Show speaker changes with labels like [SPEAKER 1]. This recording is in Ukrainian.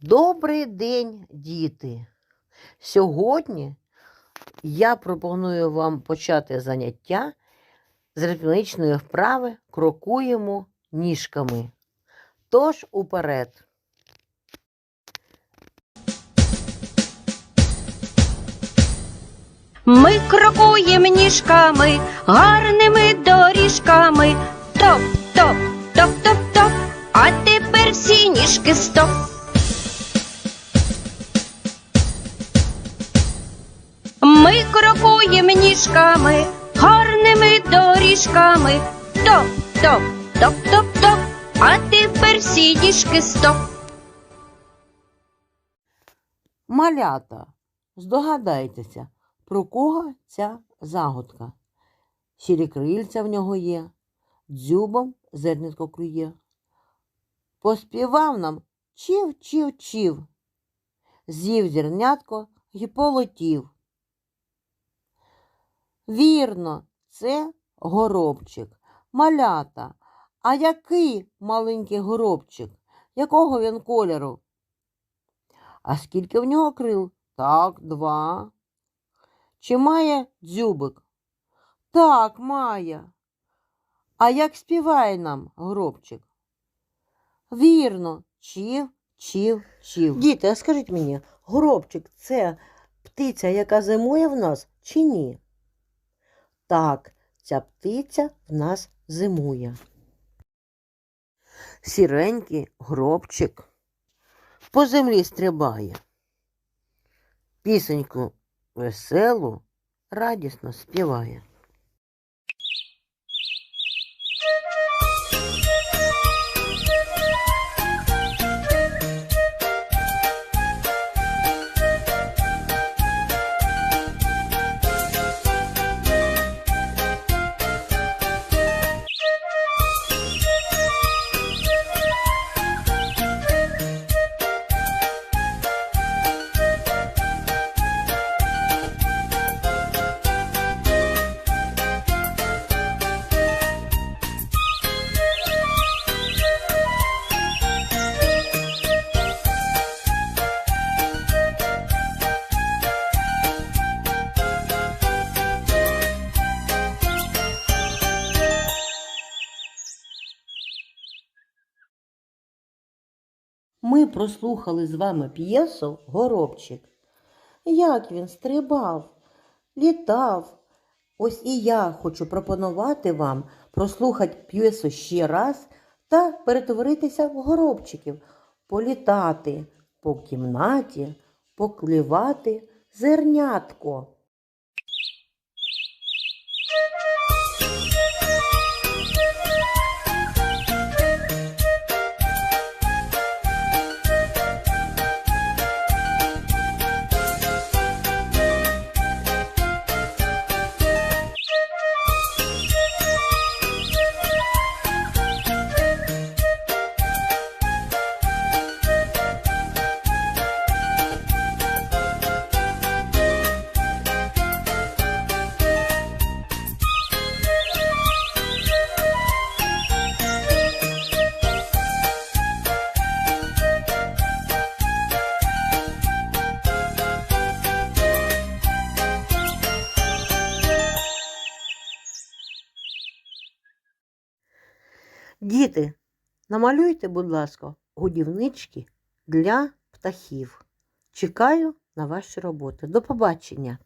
[SPEAKER 1] Добрий день, діти! Сьогодні я пропоную вам почати заняття з ритмічної вправи крокуємо ніжками. Тож уперед.
[SPEAKER 2] Ми крокуємо ніжками, гарними доріжками. Топ, топ, топ, топ, топ. А тепер всі ніжки стоп. Ми крокуємо ніжками, гарними доріжками. Топ, топ, топ, топ, топ. А тепер всі ніжки стоп.
[SPEAKER 1] Малята, здогадайтеся, про кого ця загадка? Сірі крильця в нього є, дзюбом зернятко клює. Поспівав нам чів, чів, чів, з'їв зернятко й полетів. Вірно, це горобчик. Малята. А який маленький горобчик? Якого він кольору? А скільки в нього крил? Так, два. Чи має дзюбик? Так, має. А як співає нам гробчик? Вірно, чів, чів, чів. Діти, а скажіть мені, горобчик це птиця, яка зимує в нас чи ні? Так, ця птиця в нас зимує. Сіренький гробчик по землі стрибає. Пісеньку веселу, радісно співає. Ми прослухали з вами п'єсу Горобчик. Як він стрибав, літав. Ось і я хочу пропонувати вам прослухати п'єсу ще раз та перетворитися в горобчиків, політати по кімнаті, поклівати зернятко. Діти, намалюйте, будь ласка, годівнички для птахів. Чекаю на ваші роботи. До побачення!